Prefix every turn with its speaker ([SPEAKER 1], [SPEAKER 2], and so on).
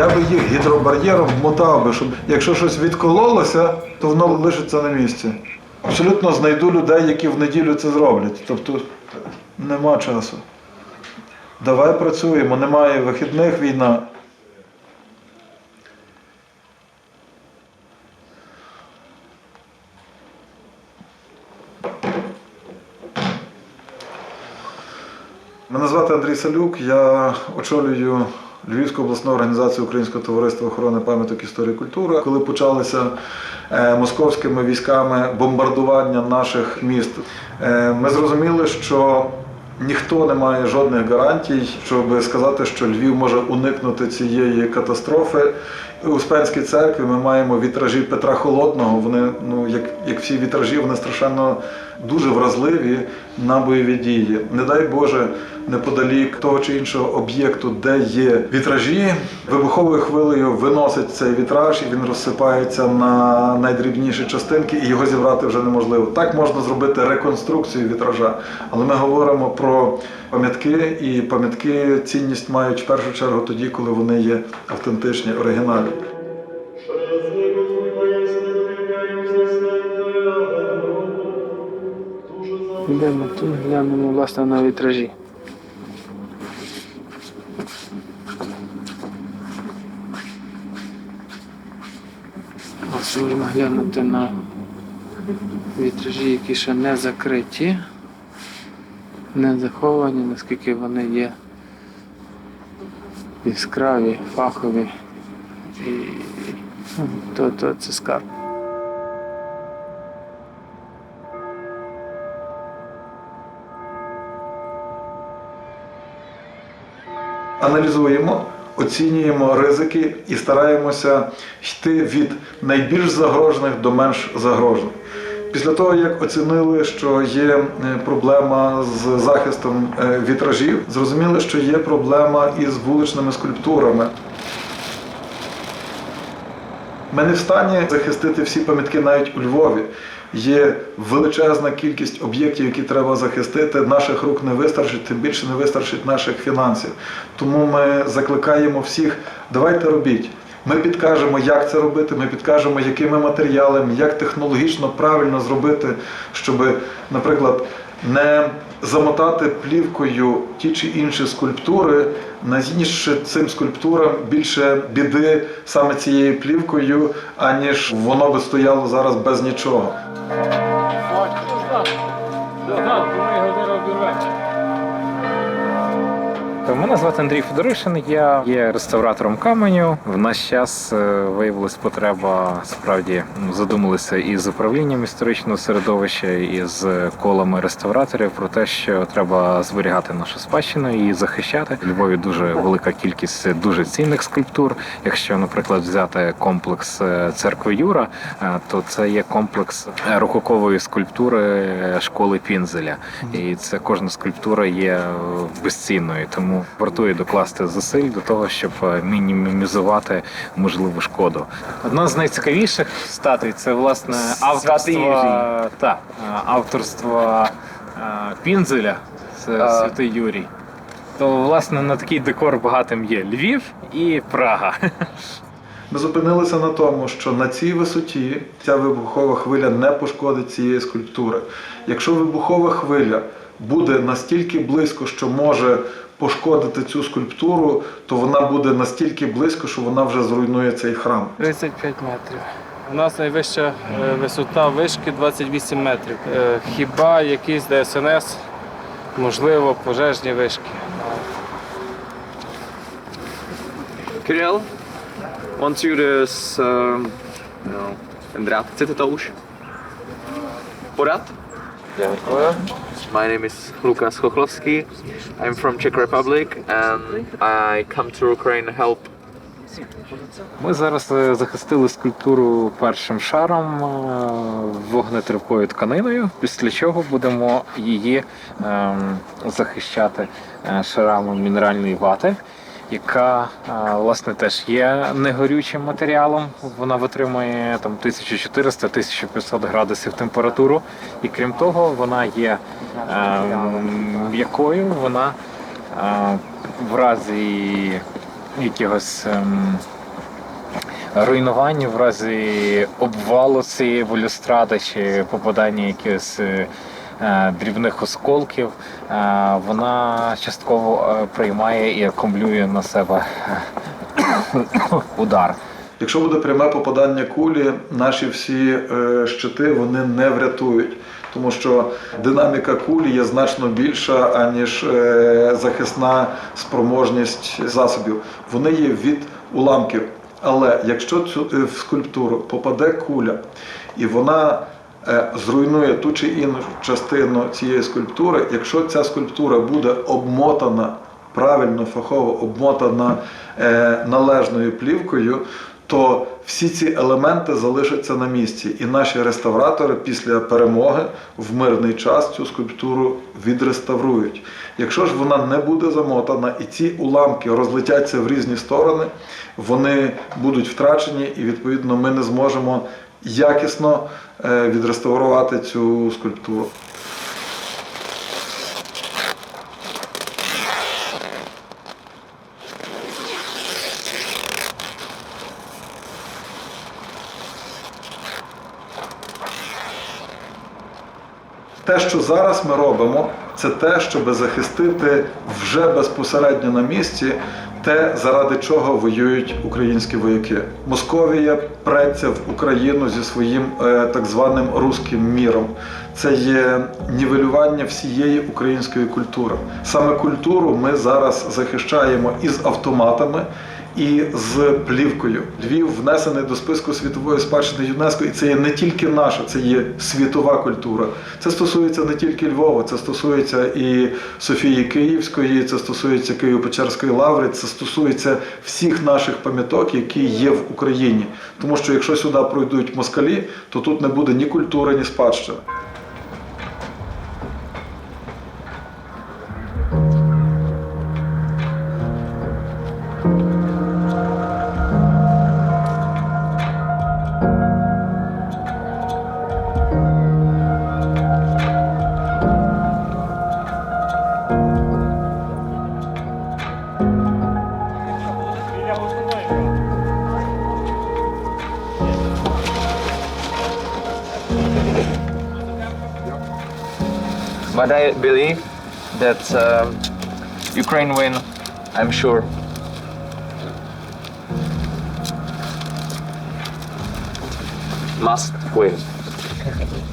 [SPEAKER 1] Я би їх гідробар'єром вмотав би, щоб якщо щось відкололося, то воно лишиться на місці. Абсолютно знайду людей, які в неділю це зроблять. Тобто нема часу. Давай працюємо, немає вихідних війна. Мене звати Андрій Салюк, я очолюю Львівську обласну організацію Українського товариства охорони пам'яток історії і культури. Коли почалися е, московськими військами бомбардування наших міст, е, ми зрозуміли, що ніхто не має жодних гарантій, щоб сказати, що Львів може уникнути цієї катастрофи. У Успенській церкві ми маємо вітражі Петра Холодного. Вони, ну як, як всі вітражі, вони страшенно дуже вразливі на бойові дії. Не дай Боже, неподалік того чи іншого об'єкту, де є вітражі, вибуховою хвилею виносить цей вітраж, і він розсипається на найдрібніші частинки, і його зібрати вже неможливо. Так можна зробити реконструкцію вітража, але ми говоримо про пам'ятки, і пам'ятки цінність мають в першу чергу тоді, коли вони є автентичні, оригінальні.
[SPEAKER 2] Йдемо тут, глянемо власне на вітражі. Ось можемо глянути на вітражі, які ще не закриті, не заховані, наскільки вони є яскраві, фахові. І ну, то, то це скарб.
[SPEAKER 1] Аналізуємо, оцінюємо ризики і стараємося йти від найбільш загрожених до менш загрожених. Після того, як оцінили, що є е, проблема з захистом е, вітражів, зрозуміли, що є проблема із вуличними скульптурами. Ми не в стані захистити всі пам'ятки навіть у Львові. Є величезна кількість об'єктів, які треба захистити. Наших рук не вистачить, тим більше не вистачить наших фінансів. Тому ми закликаємо всіх, давайте робіть. Ми підкажемо, як це робити, ми підкажемо, якими матеріалами, як технологічно правильно зробити, щоб, наприклад, не замотати плівкою ті чи інші скульптури, нанісши цим скульптурам більше біди саме цією плівкою, аніж воно би стояло зараз без нічого.
[SPEAKER 3] Мене звати Андрій Федоришин, я є реставратором каменю. В наш час е, виявилась потреба справді задумалися і з управлінням історичного середовища, і з колами реставраторів про те, що треба зберігати нашу спадщину і захищати. У Львові дуже велика кількість дуже цінних скульптур. Якщо, наприклад, взяти комплекс е, церкви Юра, е, то це є комплекс рококової скульптури школи Пінзеля, і це кожна скульптура є безцінною, тому вартує докласти зусиль до того, щоб е, мінімізувати можливу шкоду. Одна з найцікавіших статуй це власне авторство, та, е, авторство е, Пінзеля, це Святий Юрій. То власне на такий декор багатим є Львів і Прага.
[SPEAKER 1] Ми зупинилися на тому, що на цій висоті ця вибухова хвиля не пошкодить цієї скульптури. Якщо вибухова хвиля буде настільки близько, що може пошкодити цю скульптуру, то вона буде настільки близько, що вона вже зруйнує цей храм.
[SPEAKER 2] 35 метрів. У нас найвища е, висота вишки 28 метрів. Е, Хіба якісь ДСНС, можливо, пожежні вишки.
[SPEAKER 4] Kirill, want you to s- um, no, vrátit to už? Podat?
[SPEAKER 2] Дякую.
[SPEAKER 4] My name is Lukas Chochlovsky. I'm from Czech Republic and I come to Ukraine to help
[SPEAKER 3] Ми зараз е, захистили скульптуру першим шаром е, вогнетривкою тканиною, після чого будемо її ем, захищати е, шарами мінеральної вати, яка власне теж є негорючим матеріалом. Вона витримує там 1400-1500 градусів температуру. І крім того, вона є ем, м'якою, вона в разі якихось. ем, руйнування в разі обвалу цієї балюстради чи попадання якихось е, дрібних осколків, е, вона частково е, приймає і акумулює на себе е, удар.
[SPEAKER 1] Якщо буде пряме попадання кулі, наші всі е, щити вони не врятують, тому що динаміка кулі є значно більша, аніж е, захисна спроможність засобів. Вони є від уламків. Але якщо цю е, в скульптуру попаде куля і вона е, зруйнує ту чи іншу частину цієї скульптури, якщо ця скульптура буде обмотана правильно, фахово обмотана е, належною плівкою, то всі ці елементи залишаться на місці, і наші реставратори після перемоги в мирний час цю скульптуру відреставрують. Якщо ж вона не буде замотана і ці уламки розлетяться в різні сторони, вони будуть втрачені, і відповідно ми не зможемо якісно е, відреставрувати цю скульптуру. Те, що зараз ми робимо, це те, щоб захистити вже безпосередньо на місці те, заради чого воюють українські вояки. Московія преться в Україну зі своїм е, так званим руським міром. Це є нівелювання всієї української культури. Саме культуру ми зараз захищаємо із автоматами. І з плівкою Львів внесений до списку світової спадщини ЮНЕСКО, і це є не тільки наша, це є світова культура. Це стосується не тільки Львова, це стосується і Софії Київської, це стосується Києво-Печерської лаври, це стосується всіх наших пам'яток, які є в Україні. Тому що якщо сюди пройдуть москалі, то тут не буде ні культури, ні спадщини.
[SPEAKER 4] But I believe that um, Ukraine win. I'm sure. Must win.